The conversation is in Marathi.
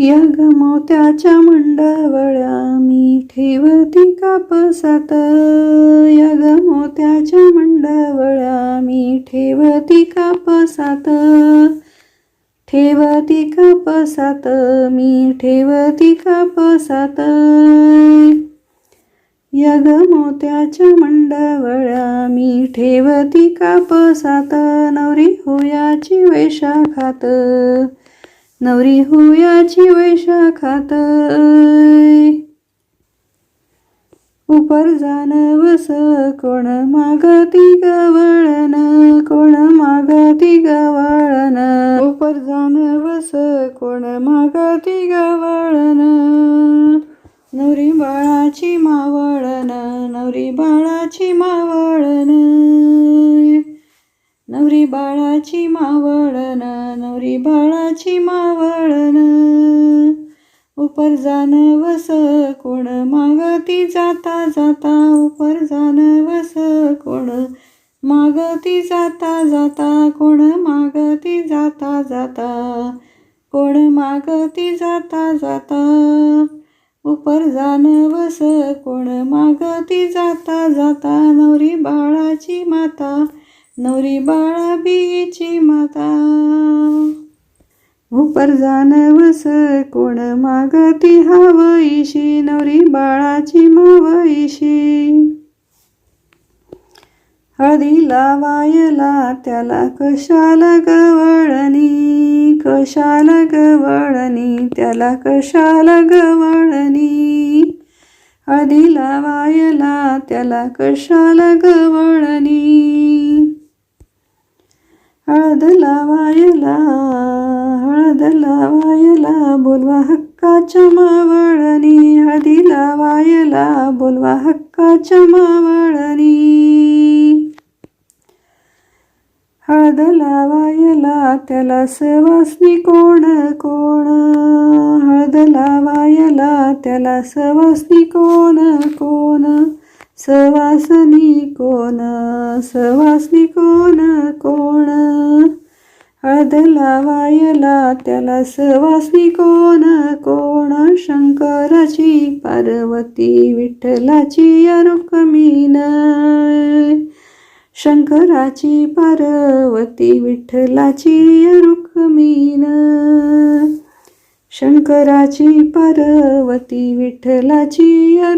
या ग मोत्याच्या मंडावळ्या मी ठेवती कापसात. या ग मोत्याच्या मंडावळ्या मी ठेवती कापसात. ठेवती कापसात मी ठेवती कापसात. या ग मोत्याच्या मंडावळ्या मी ठेवती कापसात. नवरी होयाची वैशाखात. नवरी होयाची वैशाखात उपर जाण वस कोण मागती गवळण कोण मागती गवळण. उपर जाण वस कोण मागती गवळण. नवरी बाळाची मावळण नवरी बाळाची मा नवरी बाळाची मावळन नवरी बाळाची मावळन उपर जाण वस कोण मागती जाता जाता उपर जाण वस कोण मागती जाता जाता कोण मागती जाता जाता कोण मागती जाता जाता. उपर जाण वस कोण मागती जाता जाता नवरी बाळाची माता नवरी बाळा बीची माता. उपर जाणवस कोण मागती हवईशी नवरी बाळाची मावईशी हळदी लावायला त्याला कशाला गवळणी कशाला गवळणी त्याला कशाला गवळणी. हळदी लावायला त्याला कशाला गवळणी. हळद लावायला हळद लावायला बोलवा हक्काच्या मावळणी. हळदी लावायला बोलवा हक्काच्या मावळणी. हळद लावायला त्याला सवासनी कोण कोण? हळद लावायला त्याला सवासनी कोण कोण? सवासनी कोण सवासनी कोण कोण? हळद वायला त्याला सवासनी कोण कोण शंकराची पार्वती विठ्ठलाची या शंकराची पार्वती विठ्ठलाची या शंकराची पार्वती विठ्ठलाची या